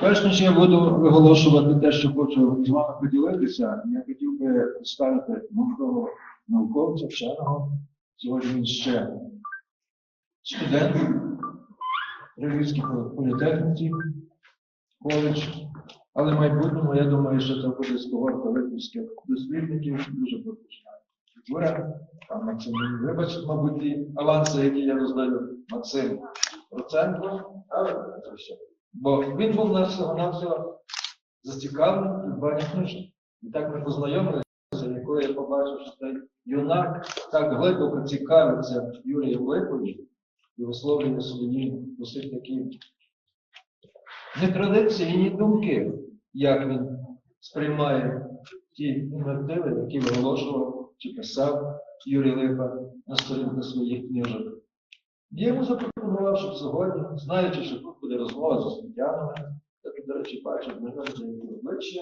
Перш ніж я буду виголошувати те, що хочу з вами поділитися, я хотів би представити мудрого науковця, вченого. Сьогодні він ще студент Львівській політехніці, коледж. Але в майбутньому, я думаю, що це буде з когорта липівських дослідників, дуже потужна фігура. Пан Максим, мені вибачить, мабуть, ті аванси, які я роздаю Максим Проценко. Але це ще. Бо він був на всього навсього зацікавлений в придбанні книжок. І так ми познайомилися, якою я побачив, що цей юнак так глибоко цікавиться Юрієм Липові і висловлює свої досить такі не традиції, ні думки, як він сприймає ті мотиви, які виголошував чи писав Юрій Липа на сторінках своїх книжок. Я йому запропонував, щоб сьогодні, знаючи, що буде розмова з освітянами, я тут, до речі, бачу, знайомі обличчя.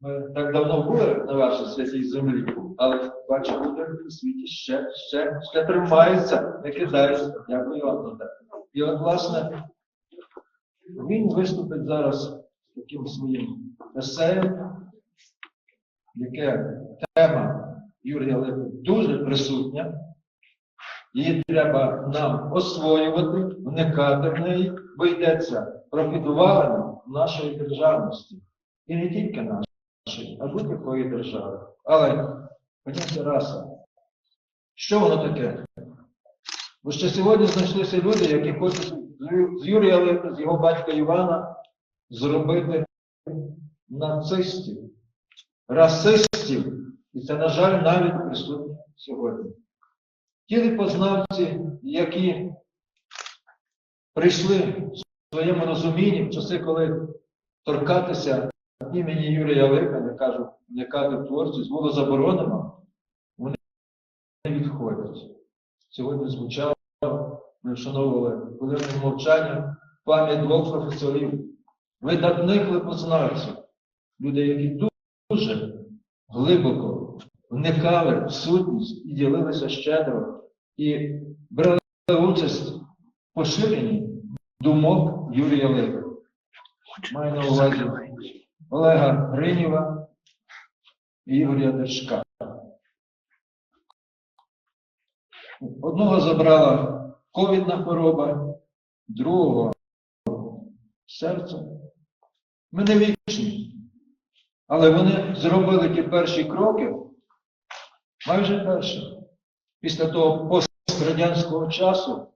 Ми так давно були на вашій святій землі, але бачу, люди в світі ще, ще, ще тримаються, не кидаються. Дякую вам за те. І от, власне, він виступить зараз таким своїм есеєм, яке тема Юрія Липи дуже присутня. Її треба нам освоювати, вникати в неї, бо йдеться про підвалення нашої державності. І не тільки нашої, а будь-якої держави. Але поняття раса. Що воно таке? Бо ще сьогодні знайшлися люди, які хочуть з Юрія Липи, з його батька Івана зробити нацистів, расистів. І це, на жаль, навіть присутні сьогодні. Ті познавці, які прийшли в своєму розумінні в часи, коли торкатися імені Юрія Липа, не кажу, вникати в творчість, було заборонено, вони не відходять. Сьогодні звучало, ми вшановували хвилиною мовчання пам'ять двох професорів, видатних липознавців, люди, які дуже глибоко вникали в сутність і ділилися щедро, і брали участь в поширенні думок Юрія Липи. Маю на увазі Олега Гринєва і Ігоря Держка. Одного забрала ковідна хвороба, другого серце. Ми не вічні. Але вони зробили ті перші кроки, майже перші, після того пострадянського часу,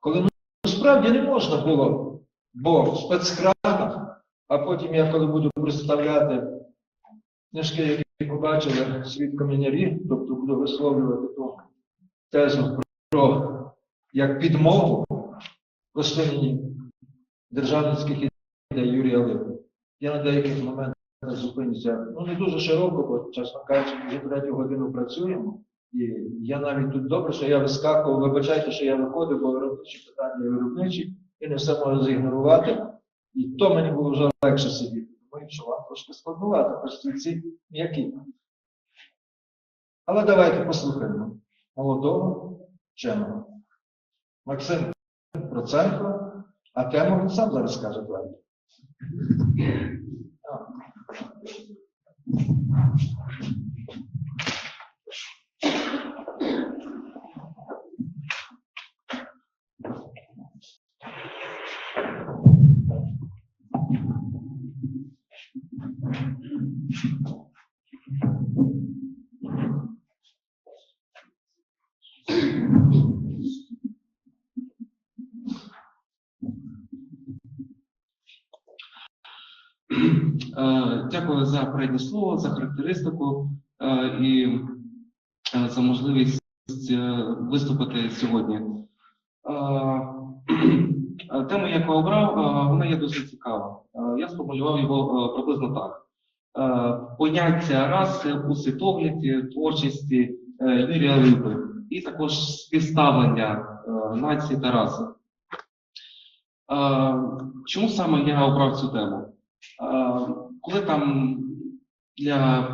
коли ну, справді не можна було, бо в спецкратах, а потім я коли буду представляти книжки, які побачили світ каменярі, тобто буду висловлювати ту тезу про як підмогу розчиненні державницьких ідей Юрія Липи. Я на деяких моментах зупинюся. Ну, не дуже широко, бо, чесно кажучи, вже третю годину працюємо. І я навіть тут добре, що я вискакував, вибачайте, що я виходив, бо виробничі питання виробничі, і не все можу зігнорувати. І то мені було вже легше сидіти. Думаю, що вам трошки складнувати, хоч ці м'які. Але давайте послухаємо молодого вченого. Максим Проценко, а тему він сам зараз скаже правильно. Е, Дякую за переднє слово, за характеристику е, і е, за можливість е, виступити сьогодні. Тему, яку обрав, вона є досить цікава. Я сформулював його приблизно так. Поняття раси у світогляді, творчості Юрія Липи і також співставлення нації та раси. Чому саме я обрав цю тему? Коли там для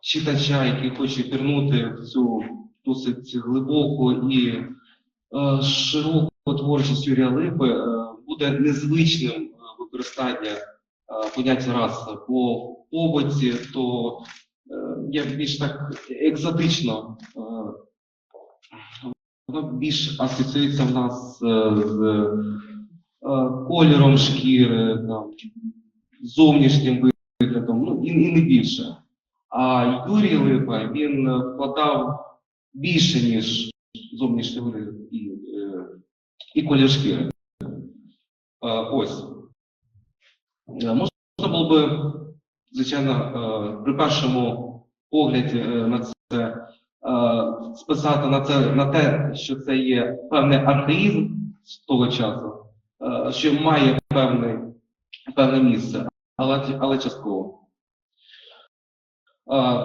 читача, який хоче пірнути в цю досить глибоку і е, широку творчість Юрія Липи, е, буде незвичним е, використання е, поняття раса по побуті, то е, є більш так екзотично. е, Воно більш асоціюється в нас е, з е, кольором шкіри, там, зовнішнім виглядом, ну і, і не більше. А Юрій Липа він е, вкладав більше, ніж зовнішній вигляд і, е, і колір шкіри. Е, Ось. Можна було би, звичайно, при першому погляді на це списати на це на те, що це є певний архаїзм з того часу, що має певний, певне місце, але, але частково.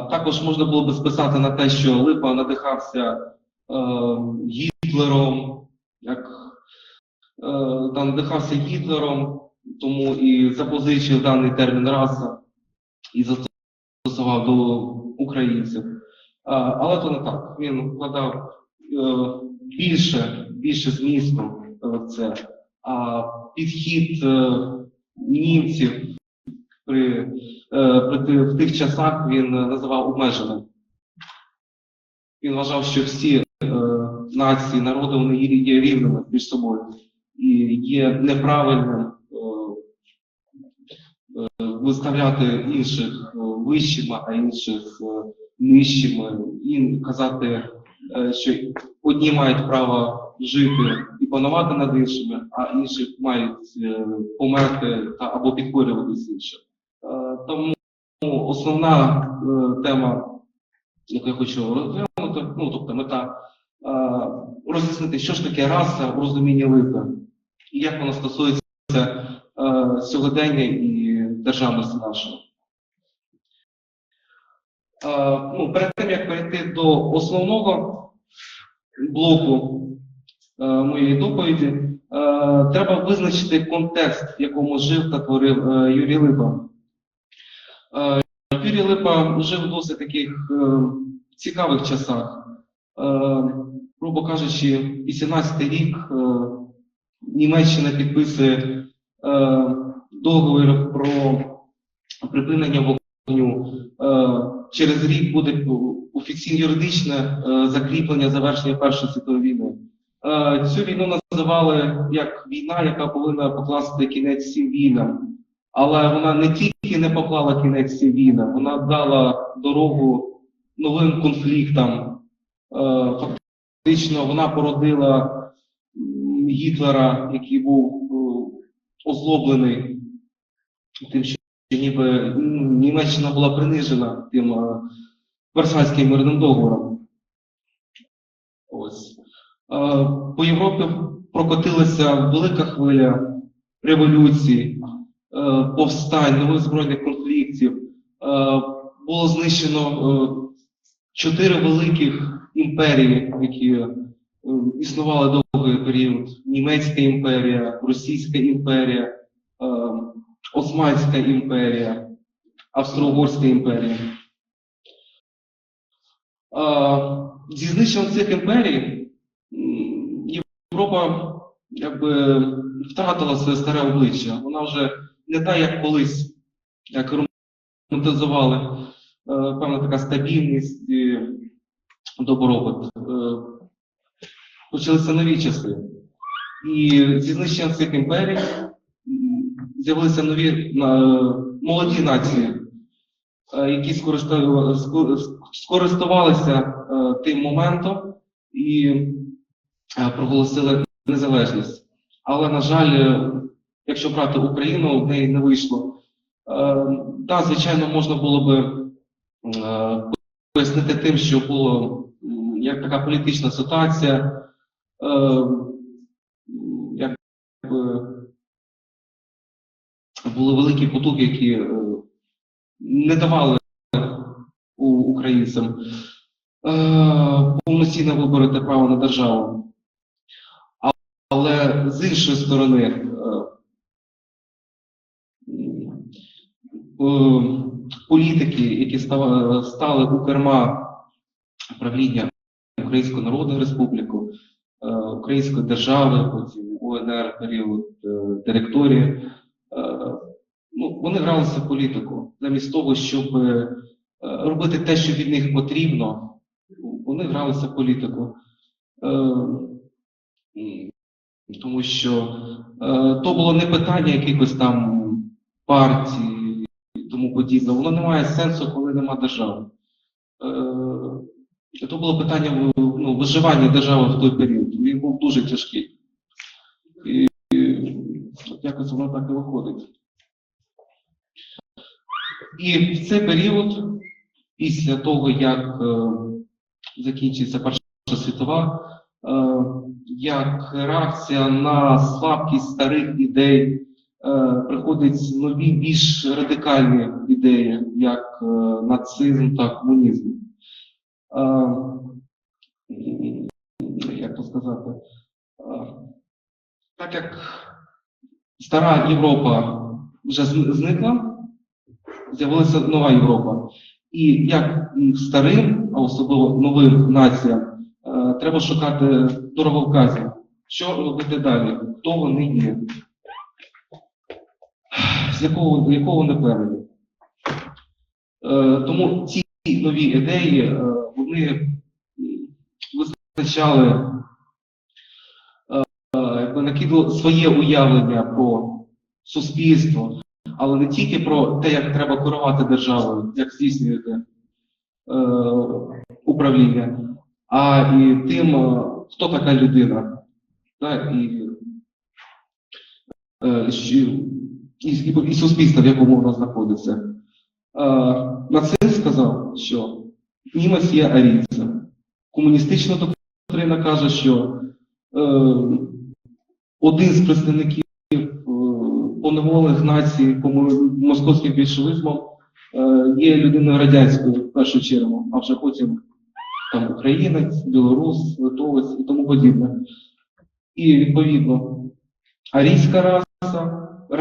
Також можна було би списати на те, що Липа надихався е, Гітлером, як е, та надихався Гітлером, тому і запозичив даний термін раса і застосував до українців. Але то не так. Він вкладав е, більше, більше змісту в це. А підхід німців при, е, при в тих часах він називав обмеженим. Він вважав, що всі е, нації, народи вони є, рівними між собою і є неправильним е, виставляти інших вищими, а інших нижчими, і казати, що одні мають право жити і панувати над іншими, а інші мають е, померти та або підкорюватися іншим. Е, Тому основна е, тема, яку я хочу розглянути, ну тобто мета роз'яснити, що ж таке раса у розумінні липи, і як вона стосується сьогодення і державності нашої. Е, ну, перед тим як перейти до основного блоку моєї доповіді, е, треба визначити контекст, в якому жив та творив е, Юрій Липа. Е, Юрій Липа жив в досить таких е, цікавих часах. Е, грубо кажучи, 18 рік е, Німеччина підписує е, договір про припинення вогню. Е, через рік буде офіційно юридичне е, закріплення завершення Першої світової. Е, цю війну називали як війна, яка повинна покласти кінець всім війнам. Але вона не тільки не поклала кінець всім війнам, вона дала дорогу новим конфліктам. Е, Фактично вона породила Гітлера, який був е, озлоблений тим, що ніби Німеччина була принижена тим е, Версальським мирним договором. Ось. Е, По Європі прокотилася велика хвиля революцій, е, повстань, нових збройних конфліктів. Е, Було знищено чотири великих імперії, які існували довгий період: Німецька імперія, Російська імперія, Османська імперія, Австро-Угорська імперія. Зі знищенням цих імперій Європа якби втратила своє старе обличчя. Вона вже не та, як колись, як романтизували, е, певна така стабільність, і добробут. Е, Почалися нові часи. І зі знищенням цих імперій з'явилися нові е, молоді нації, е, які скористувалися тим моментом і проголосили незалежність. Але, на жаль, е, якщо брати Україну, в неї не вийшло. Так, звичайно, можна було би е, пояснити тим, що було як така політична ситуація, е, як були великі потуги, які е, не давали українцям е, повноцінно виборити право на державу. Але з іншої сторони, е, е, політики, які стали у керма правління Української Народної Республіки, е, Української держави, потім УНР період директорії, ну, вони гралися в політику замість того, щоб робити те, що від них потрібно. Вони гралися в політику. Тому що е, то було не питання якихось там партій і тому подібне. Воно не має сенсу, коли нема держави. Е, то було питання ну, виживання держави в той період. Він був дуже тяжкий. І, і якось воно так і виходить. І в цей період, після того, як е, закінчиться Перша світова, як реакція на слабкість старих ідей, е, приходять нові більш радикальні ідеї, як е, нацизм та комунізм. Е, як то сказати? Е, так як стара Європа вже зникла, з'явилася нова Європа. І як старим, а особливо новим націям, е, треба шукати дороговказів. Що робити далі? Хто вони є? З якого, якого вони племені? Е, тому ці нові ідеї, е, вони визначали, е, е, накидали своє уявлення про суспільство, але не тільки про те, як треба керувати державою, як здійснювати е, управління, а і тим, е, хто така людина. Да, і, е, і, і, і суспільство, в якому вона знаходиться. Е, нацист сказав, що німець є арійцем. Комуністична доктрина каже, що е, один з представників е, поневолених націй по московським більшовизмом е, є людиною радянською в першу чергу, а вже потім там українець, білорус, литовець і тому подібне. І відповідно арійська раса, е,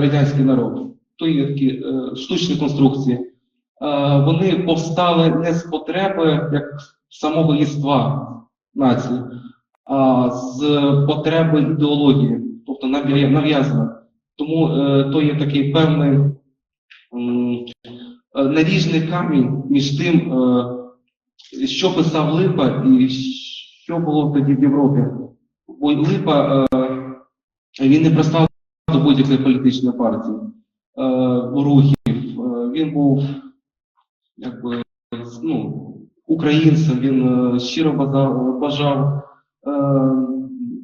радянський народ, то є такі е, штучні конструкції. Е, вони повстали не з потреби як самого єства нації, а з потреби ідеології, тобто нав'я- нав'язано. Тому то є такий певний наріжний камінь між тим, що писав Липа і що було тоді в Європі. Бо Липа е, він не пристав до будь-якої політичної партії е, рухів. Е, він був якби ну, українцем, він щиро бажав,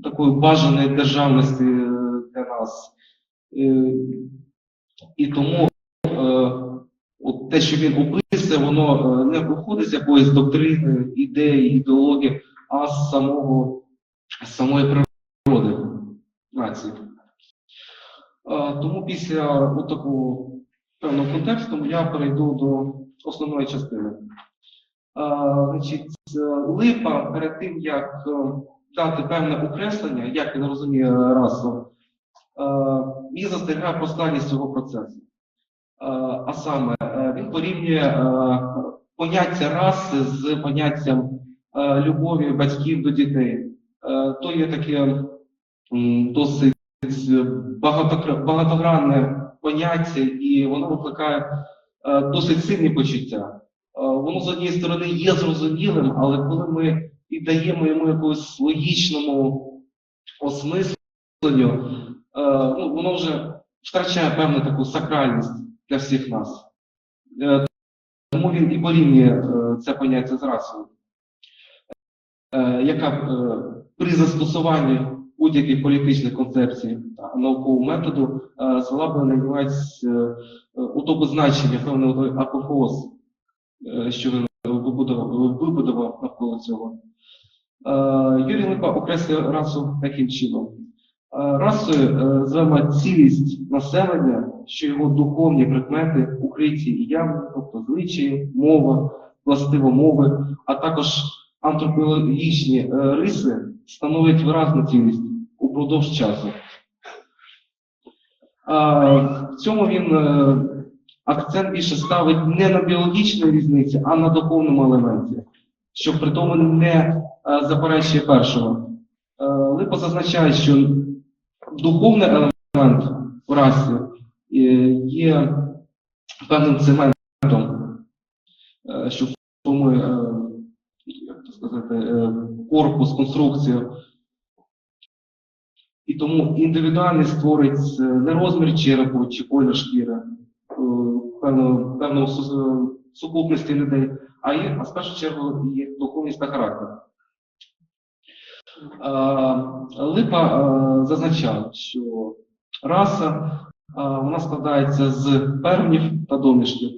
такої бажаної державності для нас. І тому от те, що він описує, воно е, не виходить з якоїсь доктрини, ідеї, ідеології, а з самого з самої природи нації. Е, Тому після такого певного контексту я перейду до основної частини. Е, Значить, липа перед тим, як дати певне окреслення, як він розуміє расу, він застерігає про цього процесу. Е, А саме, е, він порівнює е, поняття раси з поняттям любові батьків до дітей. То є таке досить багатогранне поняття, і воно викликає досить сильні почуття. Воно з однієї сторони є зрозумілим, але коли ми піддаємо йому якомусь логічному осмисленню, ну, воно вже втрачає певну таку сакральність для всіх нас. Е, Тому він і порівнює е, це поняття з расою, е, яка при застосуванні будь-яких політичних концепцій та наукового методу звела би е, у то позначення, певний той апофеоз, що він вибудував, вибудував навколо цього. Юрій Липа окреслює расу таким чином. Е, Расою е, звемо цілість населення, що його духовні предмети укриті і явні, тобто звичаї, мова, властиво мови, а також антропологічні е, риси становлять виразну цілість упродовж часу. В цьому він акцент більше ставить не на біологічній різниці, а на духовному елементі, що при тому не заперечує першого. Липа зазначає, що духовний елемент в расі є певним цементом, е, що формує, е, як то сказати, е, корпус, конструкцію. І тому індивідуальність створить е, не розмір черепу чи колір шкіри, е, певного, певного сукупності людей, а а в першу чергу є духовність та характер. Е, Липа е, зазначав, що раса е, вона складається з первнів та домішків.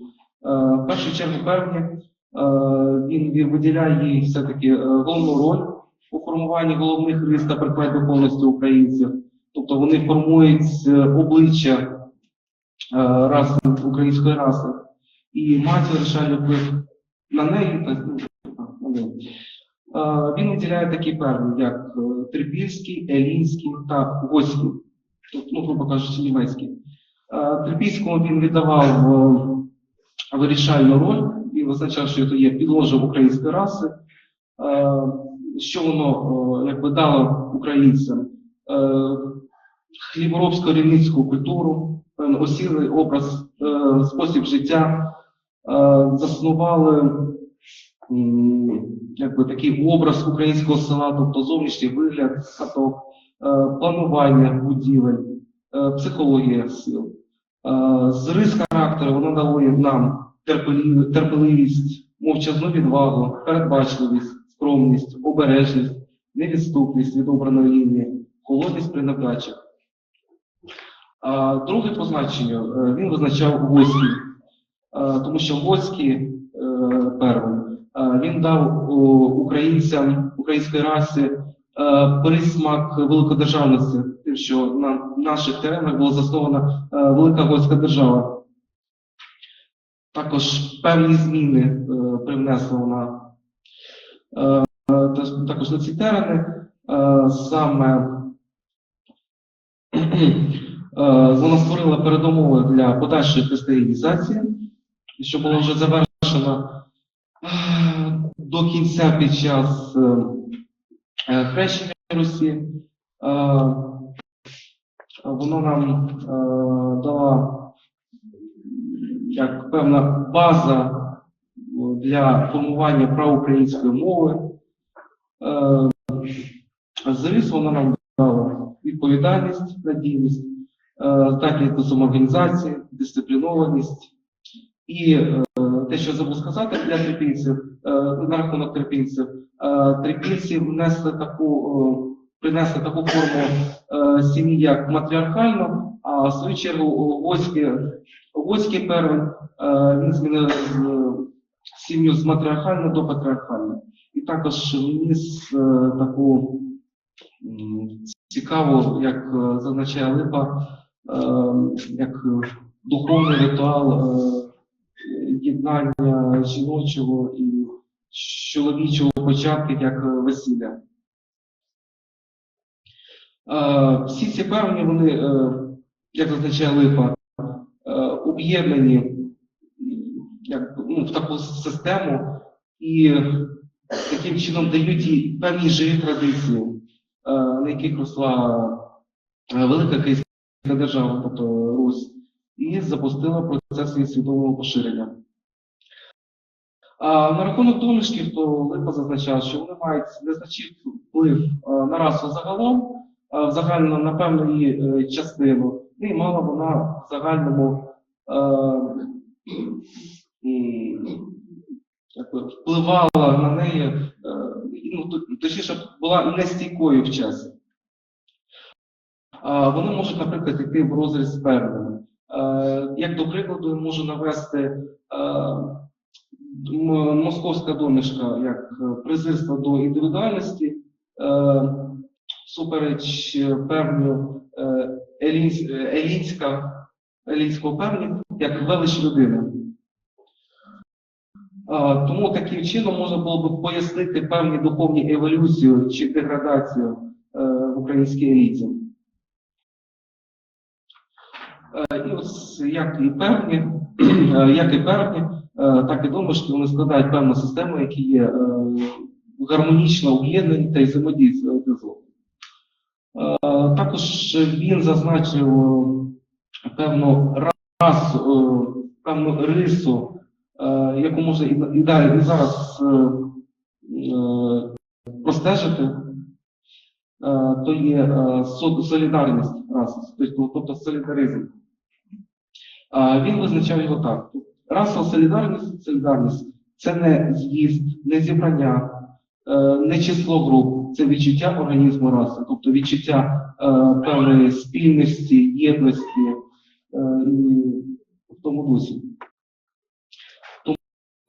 В першу чергу первні е, він виділяє їй все-таки головну роль у формуванні головних рис та прикмет духовності українців. Тобто вони формують обличчя раси, української раси і мають вирішальний вплив на неї та ну, на неї. Він виділяє такі певні, як е, трипільський, елінський та госький, тобто, ну, грубо кажучи, німецький. Трипільському він віддавав е, вирішальну роль, він визначав, що це є підложа української раси, е, що воно якби дало українцям хліборобську рівницьку культуру, осілий образ, спосіб життя, заснували якби такий образ українського села, тобто зовнішній вигляд хаток, е, планування будівель, е, психологія сил. Е, З рис характеру воно дало нам терпеливість, мовчазну відвагу, передбачливість, скромність, обережність, невідступність від обраної лінії, холодність при невдачах. Друге по значенню е, він визначав Госький, тому що Госький первий е, він дав українцям, української раси е, присмак великодержавності, тим, що на наших теренах була заснована е, велика готська держава. Також певні зміни е, привнесла вона е, також на ці терени. Е, саме е, вона створила передумови для подальшої християнізації, що було вже завершено е, до кінця під час е, е, хрещення Русі. Е, Воно нам е, дала як певна база для формування проукраїнської мови. Е, Зріс вона нам дала відповідальність, надійність, е, здатність до самоорганізації, дисциплінованість. І е, те, що забув сказати для трипільців, е, на рахунок трипільців, е, трипільці внесли таку, е, принесли таку форму сім'ї, як матріархальну, а в свою чергу Госький, первин він змінив сім'ю з матріархальної до патріархальної. І також вніс таку цікаву, як зазначає Липа, як духовний ритуал єднання жіночого і чоловічого початку як е, весілля. Е, Всі ці певні, вони, е, як зазначає Липа, об'єднані ну, в таку систему і таким чином дають їй певні живі традиції, на яких росла велика київська держава, тобто Русь, і запустила процес її свідомого поширення. На рахунок домішків, то Липа зазначав, що вони мають незначний вплив на расу загалом, загально на певну її е, частину, і мала вона в загальному е, впливала на неї, е, ну, точніше, була нестійкою в часі. Вони можуть, наприклад, йти в розріз з Як до прикладу, я можу навести московська домішка як е, презирство до індивідуальності, е, супереч е, певню елінська, елінського певні, як велич людини. Тому таким чином можна було б пояснити певні духовні еволюцію чи деградацію в українській еліті. І ось як і певні, як і певні, так і домашні, вони складають певну систему, які є е, гармонічно об'єднані та й взаємодіють з одним. Е, Також він зазначив е, певну расу, е, певну рису, е, яку можна і, далі і зараз е, е, простежити, е, то є е, солідарність тобто, тобто солідаризм. Е, Він визначав його так. Расова солідарність, солідарність це не з'їзд, не зібрання, е, не число груп, це відчуття організму раси, тобто відчуття е, певної спільності, єдності е, в тому дусі.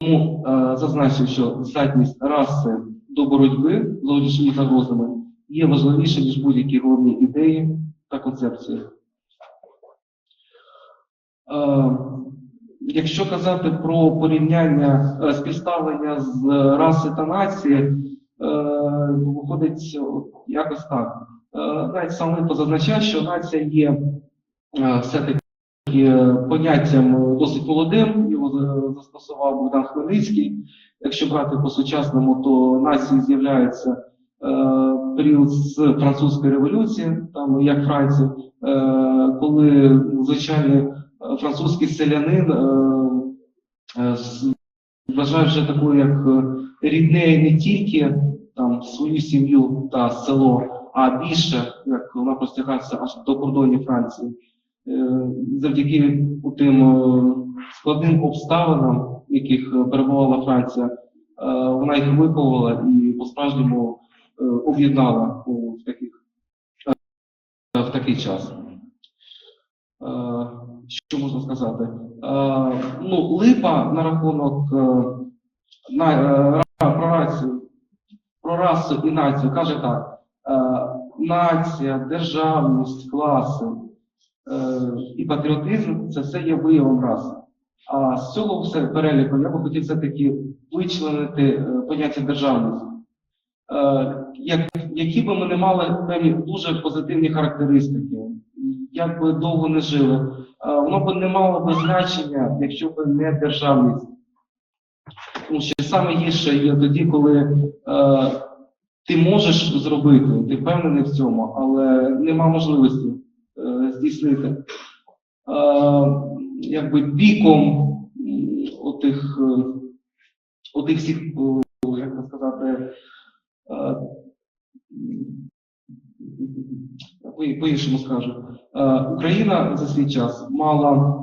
Тому зазначив, що здатність раси до боротьби з зовнішніми загрозами є важливіше, ніж будь-які головні ідеї та концепції. Е, Якщо казати про порівняння е, співставлення з раси та нації, е, виходить якось так. Е, Навіть сам Липо зазначає, що нація є е, все-таки поняттям досить молодим, його застосував Богдан Хмельницький. Якщо брати по сучасному, то нації з'являється е, період з французької революції, там як Франція, е, коли звичайний е, французький селянин е, е, вважає вже такою як е, ріднею не тільки там свою сім'ю та село, а більше, як вона простягається аж до кордонів Франції. Завдяки тим складним обставинам, в яких перебувала Франція, вона їх виховувала і по-справжньому об'єднала в в такий час. Що можна сказати? Е, Ну, липа на рахунок е, на, е, про рацію, про расу і націю каже так: нація, державність, класи і патріотизм це все є виявом раси. А з цього все переліку я би хотів все-таки вичленити поняття державності. Як, які би ми не мали певні дуже позитивні характеристики, як би довго не жили, е, воно б не мало би значення, якщо б не державність. Тому що саме гірше є тоді, коли е, ти можеш зробити, ти впевнений в цьому, але нема можливості е, здійснити. Е, якби піком отих, е, отих всіх, е, як би сказати, е, по-іншому скажу. Е, Україна за свій час мала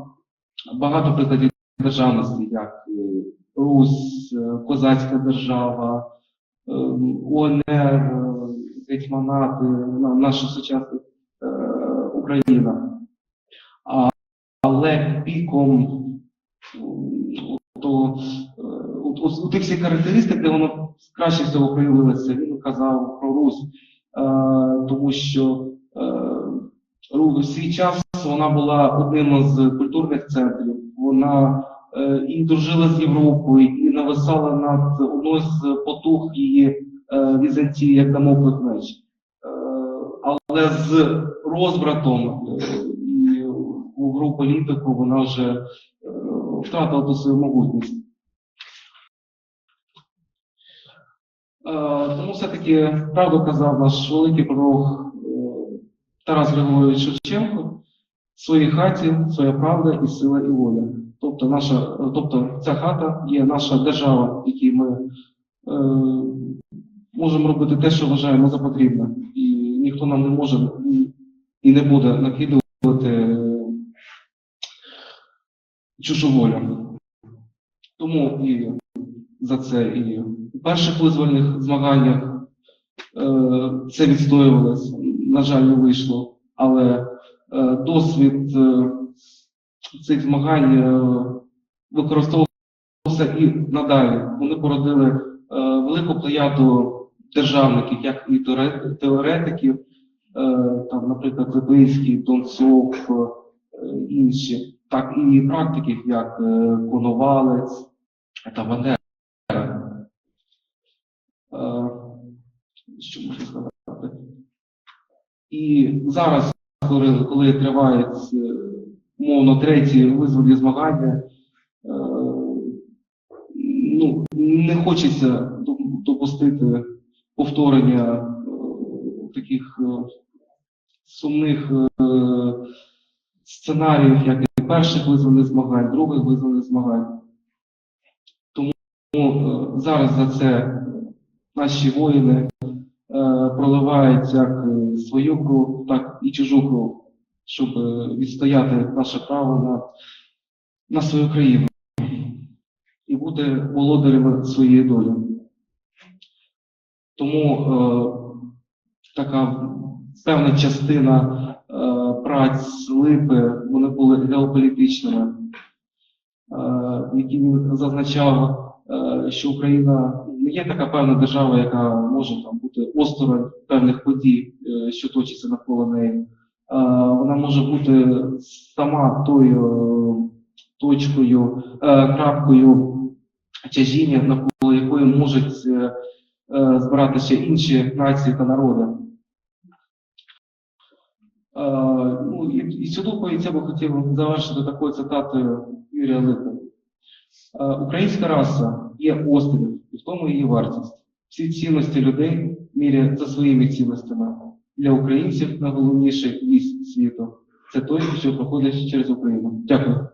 багато прикладів державності, як е, Русь, е, Козацька держава, е, гетьманати, на- наша сучасна Україна. Але піком то, у, у, тих всіх характеристик, де воно краще всього проявилося, він казав про Русь, тому що в свій час вона була одним з культурних центрів. Вона е, і дружила з Європою, і нависала над одною з потуг її е, Візантії, як дамоклих меч. Але з розбратом е, і у гру політику вона вже втратила ту свою могутність. Тому все-таки правду казав наш великий пророк Тарас Григорович Шевченко, в своїй хаті своя правда і сила і воля. Тобто, наша, тобто ця хата є наша держава, в якій ми е, можемо робити те, що вважаємо за потрібне. І ніхто нам не може і не буде накидувати чужу волю. Тому і за це і в перших визвольних змаганнях е, це відстоювалось. На жаль, не вийшло. Але е, досвід е, цих змагань е, використовувався і надалі. Вони породили велику плеяду державників, як і теоретиків, там, наприклад, Липинський, Донцов, інші, так і практиків, як Коновалець та Бандера. Е, Що можна сказати? І зараз, коли, коли тривають е, умовно треті визвольні змагання, е, ну, не хочеться допустити повторення е, таких сумних сценаріїв, як і перших визвольних змагань, других визвольних змагань. Тому зараз за це наші воїни проливають як свою кров, так і чужу кров, щоб е, відстояти наше право на, на свою країну і бути володарями своєї долі. Тому е, така певна частина е, праць Липи, вони були геополітичними, е, які він зазначав, е, що Україна є така певна держава, яка може там бути осторонь певних подій, е, що точаться навколо неї. Е, вона може бути сама тою е, точкою, крапкою тяжіння, навколо якої можуть збиратися інші нації та народи. Ну, і, цю доповідь я би хотів завершити такою цитатою Юрія Липи. Українська раса є острів, і в тому її вартість. Всі цінності людей міряють за своїми цінностями. Для українців Найголовніше місць світу це той, що проходить через Україну. Дякую.